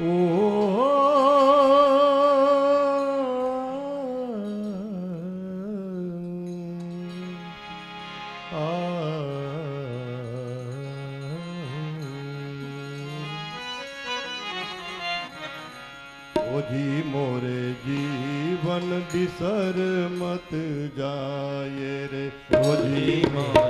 ও जी मोरे जीवन बिसर मत जाए रे ओ जी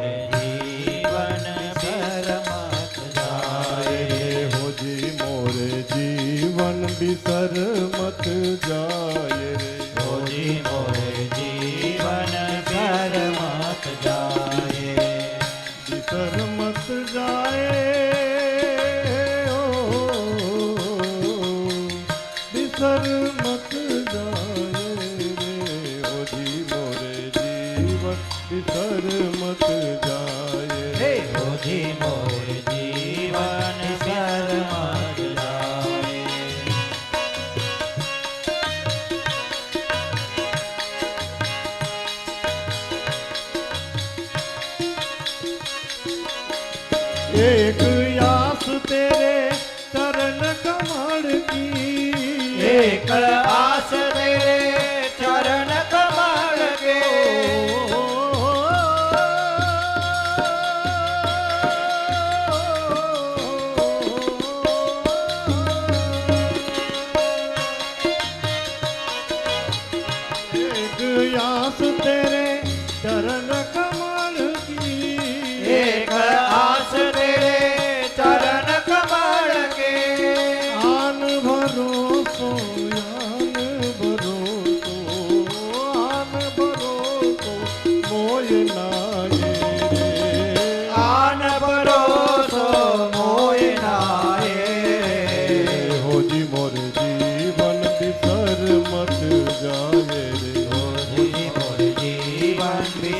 ઇતર મત જાય। હે મોજી મોરે જીવન સર મત જાય એક આસ તેરે ચરણ કમળ કી। એક આ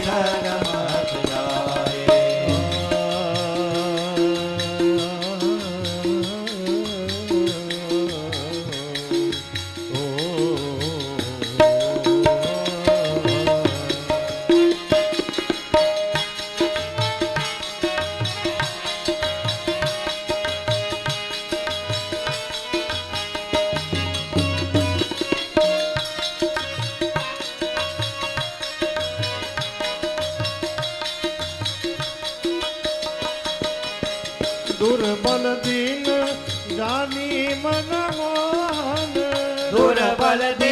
哎呀！દુર્બલ દીન જાની મન મોહન. દુર્બલ દીન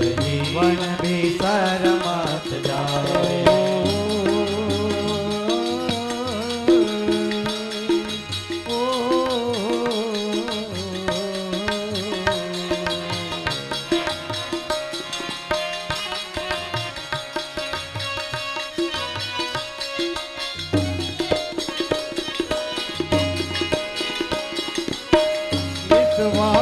જીવન બેસર મત જાઓ Wow.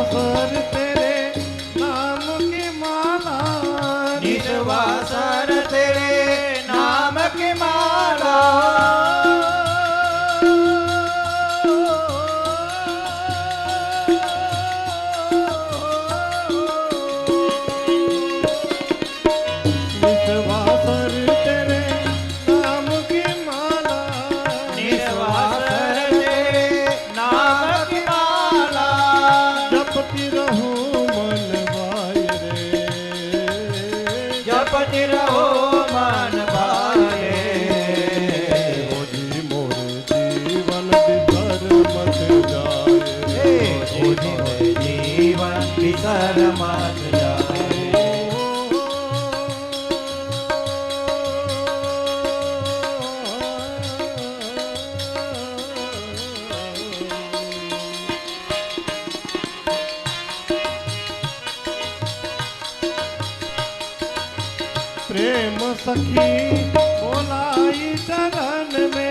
પ્રેમ સખી બોલાઈ ચરણ મે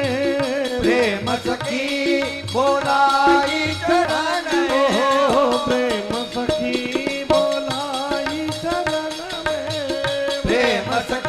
પ્રેમ સખી બોલાઈ ચરણ ઓ પ્રેમ સખી બોલાઈ ચરણ મે પ્રેમ સખી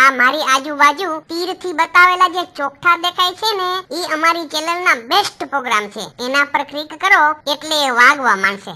આ મારી આજુબાજુ તીરથી બતાવેલા જે ચોકઠા દેખાય છે ને એ અમારી ચેનલના બેસ્ટ પ્રોગ્રામ છે. એના પર ક્લિક કરો એટલે એ વાગવા માંડશે.